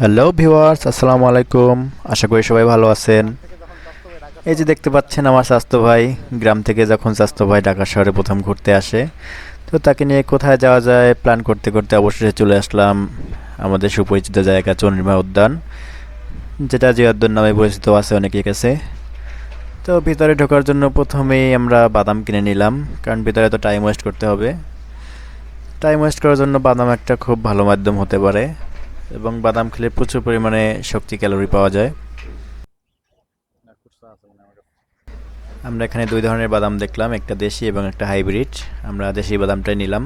Hello viewers আসসালামু আলাইকুম। আশা করি সবাই ভালো আছেন। এই যে দেখতে পাচ্ছেন আমার স্বাস্থ্য ভাই, গ্রাম থেকে যখন স্বাস্থ্য ভাই ঢাকা শহরে প্রথম ঘুরতে আসে, তো তাকে নিয়ে কোথায় যাওয়া যায় প্ল্যান করতে করতে অবশেষে চলে আসলাম আমাদের সুপরিচিত জায়গা চন্দ্রিমা উদ্যান, যেটা যে উদ্যান নামে পরিচিত আছে অনেকের কাছে। তো ভিতরে ঢোকার জন্য প্রথমেই আমরা বাদাম কিনে নিলাম, কারণ ভিতরে তো টাইম ওয়েস্ট করতে হবে। টাইম ওয়েস্ট করার জন্য বাদাম একটা খুব ভালো মাধ্যম হতে পারে। এবং বাদাম খেলে প্রচুর পরিমাণে শক্তি ক্যালোরি পাওয়া যায়। আমরা এখানে দুই ধরনের বাদাম দেখলাম, একটা দেশি এবং একটা হাইব্রিড। আমরা দেশি বাদামটাই নিলাম।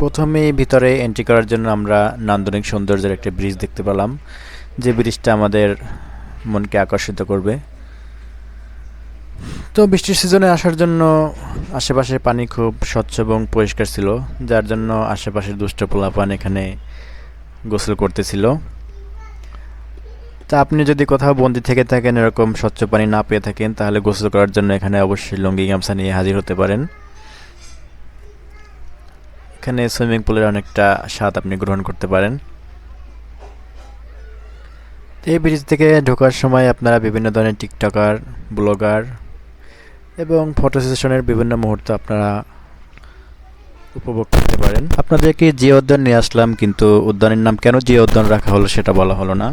প্রথমেই ভিতরে এন্ট্রি করার জন্য আমরা নান্দনিক সৌন্দর্যের একটা ব্রিজ দেখতে পেলাম। যে ব্রিজটা আমাদের মনকে আকর্ষিত করবে। তো বৃষ্টির সিজনে আসার জন্য আশেপাশে পানি খুব স্বচ্ছ এবং পরিষ্কার ছিল, যার জন্য আশেপাশের দুষ্ট পোলাপান এখানে গোসল করতেছিল। তা আপনি যদি কোথাও বন্দি থেকে থাকেন, এরকম স্বচ্ছ পানি না পেয়ে থাকেন, তাহলে গোসল করার জন্য এখানে অবশ্যই লুঙ্গি, গামছা নিয়ে হাজির হতে পারেন। এখানে সুইমিং পুলের অনেকটা স্বাদ আপনি গ্রহণ করতে পারেন। এই ব্রিজ থেকে ঢোকার সময় আপনারা বিভিন্ন ধরনের টিকটকার, ব্লগার এবং ফটো সেশনের বিভিন্ন মুহূর্ত আপনারা উপভোগ করতে পারেন। আপনাদেরকে জিয়া উদ্যান নিয়ে আসলাম কিন্তু উদ্যানের নাম কেন জিয়া উদ্যান রাখা হলো সেটা বলা হলো না।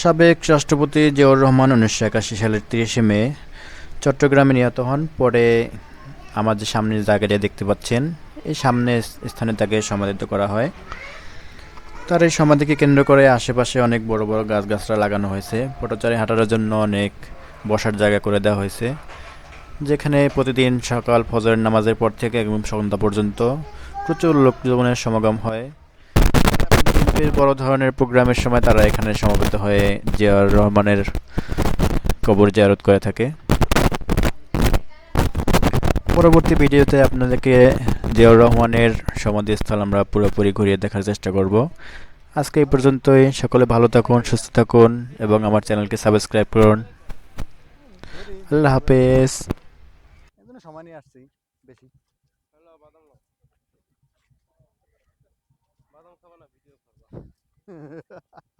সাবেক রাষ্ট্রপতি জিয়াউর রহমান উনিশশো একাশি সালের তিরিশে মে চট্টগ্রামে নিহত হন। পরে আমাদের সামনে জায়গাটা দেখতে পাচ্ছেন এই সামনে স্থানে তাকে সমাধিত করা হয়। তার এই সমাধিকে কেন্দ্র করে আশেপাশে অনেক বড় বড় গাছগাছরা লাগানো হয়েছে। পটচারী হাঁটার জন্য অনেক বসার জায়গা করে দেওয়া হয়েছে, যেখানে প্রতিদিন সকাল ফজরের নামাজের পর থেকে একদম সন্ধ্যা পর্যন্ত প্রচুর লোকজনের সমাগম হয়। বড় ধরনের প্রোগ্রামের সময় তারা এখানে সমবেত হয়ে জিয়াউর রহমানের কবর জিয়ারত করে থাকে। পরবর্তী ভিডিওতে আপনাদেরকে জিয়াউর রহমানের সমাধিস্থল আমরা পুরোপুরি ঘুরিয়ে দেখার চেষ্টা করব। আজকে এই পর্যন্তই। সকলে ভালো থাকুন, সুস্থ থাকুন এবং আমার চ্যানেলকে সাবস্ক্রাইব করুন। আল্লাহ হাফেজ। সময় নিয়ে আসছি বেশি। বাদাম খাবা না ভিডিও করবা।